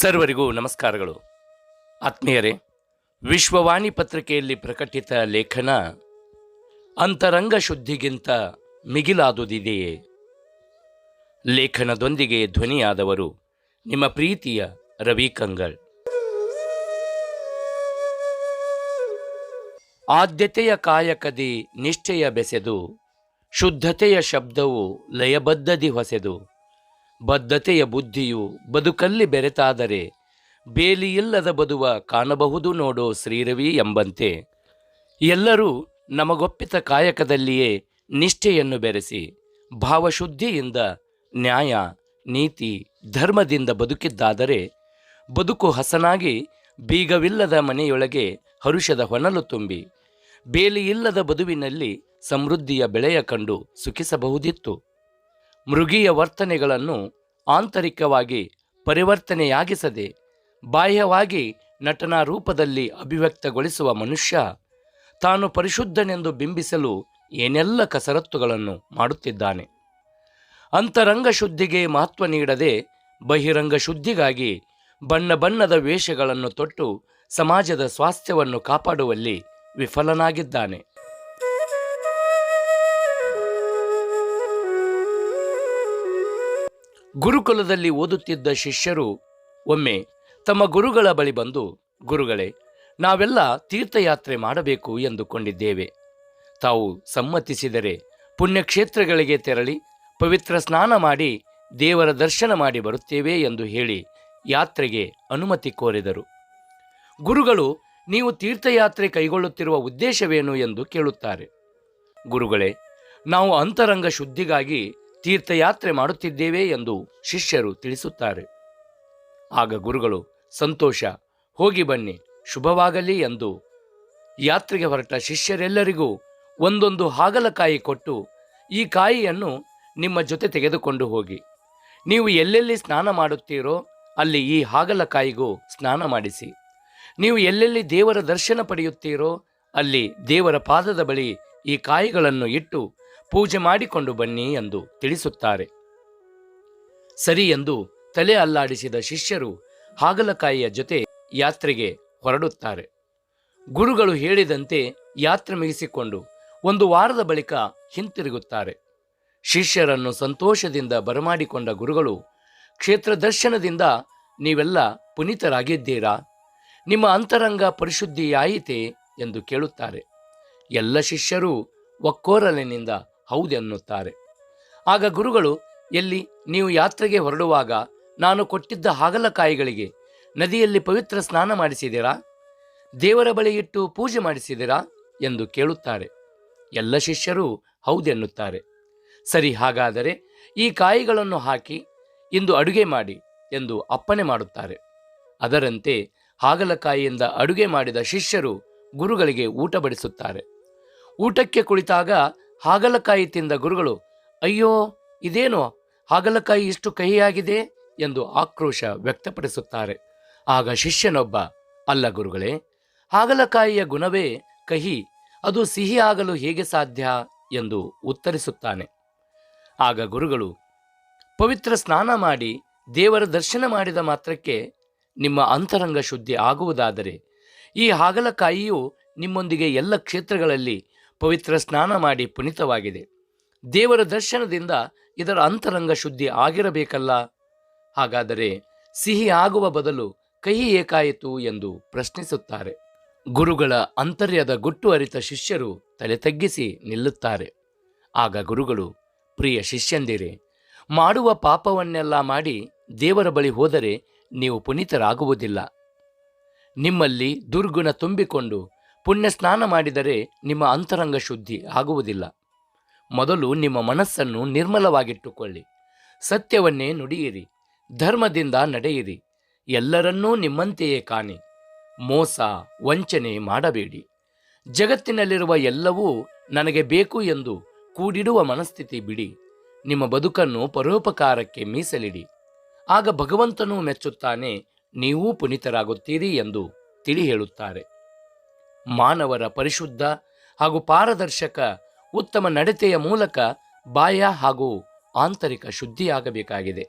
ಸರ್ವರಿಗೂ ನಮಸ್ಕಾರಗಳು. ಆತ್ಮೀಯರೇ, ವಿಶ್ವವಾಣಿ ಪತ್ರಿಕೆಯಲ್ಲಿ ಪ್ರಕಟಿತ ಲೇಖನ, ಅಂತರಂಗ ಶುದ್ಧಿಗಿಂತ ಮಿಗಿಲಾದುದಿದೆಯೇ? ಲೇಖನದೊಂದಿಗೆ ಧ್ವನಿಯಾದವರು ನಿಮ್ಮ ಪ್ರೀತಿಯ ರವಿ ಕಂಗಳ್ ಆದ್ಯತೆಯ ಕಾಯಕದಿ ನಿಷ್ಠೆಯ ಬೆಸೆದು, ಶುದ್ಧತೆಯ ಶಬ್ದವು ಲಯಬದ್ಧದಿ ಹೊಸೆದು. ಬದ್ಧತೆಯ ಬುದ್ಧಿಯು ಬದುಕಲ್ಲಿ ಬೆರೆತಾದರೆ ಬೇಲಿಯಿಲ್ಲದ ಬದುವ ಕಾಣಬಹುದು ನೋಡೋ ಶ್ರೀರವಿ ಎಂಬಂತೆ. ಎಲ್ಲರೂ ನಮಗೊಪ್ಪಿತ ಕಾಯಕದಲ್ಲಿಯೇ ನಿಷ್ಠೆಯನ್ನು ಬೆರೆಸಿ ಭಾವಶುದ್ಧಿಯಿಂದ ನ್ಯಾಯ, ನೀತಿ, ಧರ್ಮದಿಂದ ಬದುಕಿದ್ದಾದರೆ ಬದುಕು ಹಸನಾಗಿ ಬೀಗವಿಲ್ಲದ ಮನೆಯೊಳಗೆ ಹರುಷದ ಹೊನಲು ತುಂಬಿ ಬೇಲಿಯಿಲ್ಲದ ಬದುವಿನಲ್ಲಿ ಸಮೃದ್ಧಿಯ ಬೆಳೆಯ ಕಂಡು ಸುಖಿಸಬಹುದಿತ್ತು. ಮೃಗೀಯ ವರ್ತನೆಗಳನ್ನು ಆಂತರಿಕವಾಗಿ ಪರಿವರ್ತನೆಯಾಗಿಸದೆ, ಬಾಹ್ಯವಾಗಿ ನಟನಾ ರೂಪದಲ್ಲಿ ಅಭಿವ್ಯಕ್ತಗೊಳಿಸುವ ಮನುಷ್ಯ ತಾನು ಪರಿಶುದ್ಧನೆಂದು ಬಿಂಬಿಸಲು ಏನೆಲ್ಲ ಕಸರತ್ತುಗಳನ್ನು ಮಾಡುತ್ತಿದ್ದಾನೆ. ಅಂತರಂಗ ಶುದ್ಧಿಗೆ ಮಹತ್ವ ನೀಡದೆ ಬಹಿರಂಗ ಶುದ್ಧಿಗಾಗಿ ಬಣ್ಣ ಬಣ್ಣದ ವೇಷಗಳನ್ನು ತೊಟ್ಟು ಸಮಾಜದ ಸ್ವಾಸ್ಥ್ಯವನ್ನು ಕಾಪಾಡುವಲ್ಲಿ ವಿಫಲನಾಗಿದ್ದಾನೆ. ಗುರುಕುಲದಲ್ಲಿ ಓದುತ್ತಿದ್ದ ಶಿಷ್ಯರು ಒಮ್ಮೆ ತಮ್ಮ ಗುರುಗಳ ಬಳಿ ಬಂದು, ಗುರುಗಳೇ, ನಾವೆಲ್ಲ ತೀರ್ಥಯಾತ್ರೆ ಮಾಡಬೇಕು ಎಂದುಕೊಂಡಿದ್ದೇವೆ. ತಾವು ಸಮ್ಮತಿಸಿದರೆ ಪುಣ್ಯಕ್ಷೇತ್ರಗಳಿಗೆ ತೆರಳಿ, ಪವಿತ್ರ ಸ್ನಾನ ಮಾಡಿ, ದೇವರ ದರ್ಶನ ಮಾಡಿ ಬರುತ್ತೇವೆ ಎಂದು ಹೇಳಿ ಯಾತ್ರೆಗೆ ಅನುಮತಿ ಕೋರಿದರು. ಗುರುಗಳು, ನೀವು ತೀರ್ಥಯಾತ್ರೆ ಕೈಗೊಳ್ಳುತ್ತಿರುವ ಉದ್ದೇಶವೇನು ಎಂದು ಕೇಳುತ್ತಾರೆ. ಗುರುಗಳೇ, ನಾವು ಅಂತರಂಗ ಶುದ್ಧಿಗಾಗಿ ತೀರ್ಥಯಾತ್ರೆ ಮಾಡುತ್ತಿದ್ದೇವೆ ಎಂದು ಶಿಷ್ಯರು ತಿಳಿಸುತ್ತಾರೆ. ಆಗ ಗುರುಗಳು, ಸಂತೋಷ, ಹೋಗಿ ಬನ್ನಿ, ಶುಭವಾಗಲಿ ಎಂದು ಯಾತ್ರೆಗೆ ಹೊರಟ ಶಿಷ್ಯರೆಲ್ಲರಿಗೂ ಒಂದೊಂದು ಹಾಗಲಕಾಯಿ ಕೊಟ್ಟು ಈ ಕಾಯಿಯನ್ನು ನಿಮ್ಮ ಜೊತೆ ತೆಗೆದುಕೊಂಡು ಹೋಗಿ. ನೀವು ಎಲ್ಲೆಲ್ಲಿ ಸ್ನಾನ ಮಾಡುತ್ತೀರೋ ಅಲ್ಲಿ ಈ ಹಾಗಲಕಾಯಿಗೂ ಸ್ನಾನ ಮಾಡಿಸಿ. ನೀವು ಎಲ್ಲೆಲ್ಲಿ ದೇವರ ದರ್ಶನ ಪಡೆಯುತ್ತೀರೋ ಅಲ್ಲಿ ದೇವರ ಪಾದದ ಬಳಿ ಈ ಕಾಯಿಗಳನ್ನು ಇಟ್ಟು ಪೂಜೆ ಮಾಡಿಕೊಂಡು ಬನ್ನಿ ಎಂದು ತಿಳಿಸುತ್ತಾರೆ. ಸರಿ ಎಂದು ತಲೆ ಅಲ್ಲಾಡಿಸಿದ ಶಿಷ್ಯರು ಹಾಗಲಕಾಯಿಯ ಜೊತೆ ಯಾತ್ರೆಗೆ ಹೊರಡುತ್ತಾರೆ. ಗುರುಗಳು ಹೇಳಿದಂತೆ ಯಾತ್ರೆ ಮುಗಿಸಿಕೊಂಡು ಒಂದು ವಾರದ ಬಳಿಕ ಹಿಂತಿರುಗುತ್ತಾರೆ. ಶಿಷ್ಯರನ್ನು ಸಂತೋಷದಿಂದ ಬರಮಾಡಿಕೊಂಡ ಗುರುಗಳು, ಕ್ಷೇತ್ರ ದರ್ಶನದಿಂದ ನೀವೆಲ್ಲ ಪುನೀತರಾಗಿದ್ದೀರಾ? ನಿಮ್ಮ ಅಂತರಂಗ ಪರಿಶುದ್ಧಿಯಾಯಿತೆ? ಎಂದು ಕೇಳುತ್ತಾರೆ. ಎಲ್ಲ ಶಿಷ್ಯರೂ ಒಕ್ಕೋರಲಿನಿಂದ ಹೌದೆನ್ನುತ್ತಾರೆ ಆಗ ಗುರುಗಳು, ಎಲ್ಲಿ ನೀವು ಯಾತ್ರೆಗೆ ಹೊರಡುವಾಗ ನಾನು ಕೊಟ್ಟಿದ್ದ ಹಾಗಲಕಾಯಿಗಳಿಗೆ ನದಿಯಲ್ಲಿ ಪವಿತ್ರ ಸ್ನಾನ ಮಾಡಿಸಿದಿರಾ? ದೇವರ ಬಳಿ ಇಟ್ಟು ಪೂಜೆ ಮಾಡಿಸಿದಿರಾ? ಎಂದು ಕೇಳುತ್ತಾರೆ. ಎಲ್ಲ ಶಿಷ್ಯರು ಹೌದೆನ್ನುತ್ತಾರೆ ಸರಿ, ಹಾಗಾದರೆ ಈ ಕಾಯಿಗಳನ್ನು ಹಾಕಿ ಇಂದು ಅಡುಗೆ ಮಾಡಿ ಎಂದು ಅಪ್ಪಣೆ ಮಾಡುತ್ತಾರೆ. ಅದರಂತೆ ಹಾಗಲಕಾಯಿಯಿಂದ ಅಡುಗೆ ಮಾಡಿದ ಶಿಷ್ಯರು ಗುರುಗಳಿಗೆ ಊಟ ಬಡಿಸುತ್ತಾರೆ. ಊಟಕ್ಕೆ ಕುಳಿತಾಗ ಹಾಗಲಕಾಯಿ ತಿಂದ ಗುರುಗಳು, ಅಯ್ಯೋ, ಇದೇನೋ? ಹಾಗಲಕಾಯಿ ಇಷ್ಟು ಕಹಿಯಾಗಿದೆ? ಎಂದು ಆಕ್ರೋಶ ವ್ಯಕ್ತಪಡಿಸುತ್ತಾರೆ. ಆಗ ಶಿಷ್ಯನೊಬ್ಬ, ಅಲ್ಲ ಗುರುಗಳೇ, ಹಾಗಲಕಾಯಿಯ ಗುಣವೇ ಕಹಿ, ಅದು ಸಿಹಿ ಆಗಲು ಹೇಗೆ ಸಾಧ್ಯ? ಎಂದು ಉತ್ತರಿಸುತ್ತಾನೆ. ಆಗ ಗುರುಗಳು, ಪವಿತ್ರ ಸ್ನಾನ ಮಾಡಿ ದೇವರ ದರ್ಶನ ಮಾಡಿದ ಮಾತ್ರಕ್ಕೆ ನಿಮ್ಮ ಅಂತರಂಗ ಶುದ್ಧಿ ಆಗುವುದಾದರೆ, ಈ ಹಾಗಲಕಾಯಿಯು ನಿಮ್ಮೊಂದಿಗೆ ಎಲ್ಲ ಕ್ಷೇತ್ರಗಳಲ್ಲಿ ಪವಿತ್ರ ಸ್ನಾನ ಮಾಡಿ ಪುನೀತವಾಗಿದೆ. ದೇವರ ದರ್ಶನದಿಂದ ಇದರ ಅಂತರಂಗ ಶುದ್ಧಿ ಆಗಿರಬೇಕಲ್ಲ? ಹಾಗಾದರೆ ಸಿಹಿ ಆಗುವ ಬದಲು ಕಹಿ ಏಕಾಯಿತು ಎಂದು ಪ್ರಶ್ನಿಸುತ್ತಾರೆ. ಗುರುಗಳ ಅಂತರ್ಯದ ಗುಟ್ಟು ಅರಿತ ಶಿಷ್ಯರು ತಲೆ ತಗ್ಗಿಸಿ ನಿಲ್ಲುತ್ತಾರೆ. ಆಗ ಗುರುಗಳು, ಪ್ರಿಯ ಶಿಷ್ಯಂದಿರೇ, ಮಾಡುವ ಪಾಪವನ್ನೆಲ್ಲ ಮಾಡಿ ದೇವರ ಬಳಿ ಹೋದರೆ ನೀವು ಪುನೀತರಾಗುವುದಿಲ್ಲ. ನಿಮ್ಮಲ್ಲಿ ದುರ್ಗುಣ ತುಂಬಿಕೊಂಡು ಪುಣ್ಯ ಸ್ನಾನ ಮಾಡಿದರೆ ನಿಮ್ಮ ಅಂತರಂಗ ಶುದ್ಧಿ ಆಗುವುದಿಲ್ಲ. ಮೊದಲು ನಿಮ್ಮ ಮನಸ್ಸನ್ನು ನಿರ್ಮಲವಾಗಿಟ್ಟುಕೊಳ್ಳಿ. ಸತ್ಯವನ್ನೇ ನುಡಿಯಿರಿ. ಧರ್ಮದಿಂದ ನಡೆಯಿರಿ. ಎಲ್ಲರನ್ನೂ ನಿಮ್ಮಂತೆಯೇ ಕಾಣಿ. ಮೋಸ, ವಂಚನೆ ಮಾಡಬೇಡಿ. ಜಗತ್ತಿನಲ್ಲಿರುವ ಎಲ್ಲವೂ ನನಗೆ ಬೇಕು ಎಂದು ಕೂಡಿಡುವ ಮನಸ್ಥಿತಿ ಬಿಡಿ. ನಿಮ್ಮ ಬದುಕನ್ನು ಪರೋಪಕಾರಕ್ಕೆ ಮೀಸಲಿಡಿ. ಆಗ ಭಗವಂತನೂ ಮೆಚ್ಚುತ್ತಾನೆ, ನೀವೂ ಪುನೀತರಾಗುತ್ತೀರಿ ಎಂದು ತಿಳಿ ಹೇಳುತ್ತಾರೆ ಮಾನವರ ಪರಿಶುದ್ಧ ಹಾಗೂ ಪಾರದರ್ಶಕ ಉತ್ತಮ ನಡತೆಯ ಮೂಲಕ ಬಾಹ್ಯ ಹಾಗೂ ಆಂತರಿಕ ಶುದ್ಧಿಯಾಗಬೇಕಾಗಿದೆ.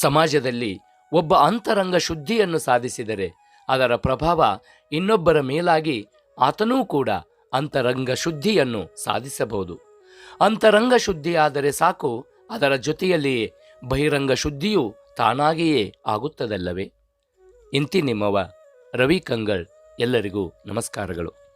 ಸಮಾಜದಲ್ಲಿ ಒಬ್ಬ ಅಂತರಂಗ ಶುದ್ಧಿಯನ್ನು ಸಾಧಿಸಿದರೆ ಅದರ ಪ್ರಭಾವ ಇನ್ನೊಬ್ಬರ ಮೇಲಾಗಿ ಆತನೂ ಕೂಡ ಅಂತರಂಗ ಶುದ್ಧಿಯನ್ನು ಸಾಧಿಸಬಹುದು. ಅಂತರಂಗ ಶುದ್ಧಿಯಾದರೆ ಸಾಕು, ಅದರ ಜೊತೆಯಲ್ಲಿಯೇ ಬಹಿರಂಗ ಶುದ್ಧಿಯೂ ತಾನಾಗಿಯೇ ಆಗುತ್ತದಲ್ಲವೇ? ಇಂತಿ ನಿಮ್ಮವ ರವಿ ಕಂಗಳ್ ಎಲ್ಲರಿಗೂ ನಮಸ್ಕಾರಗಳು.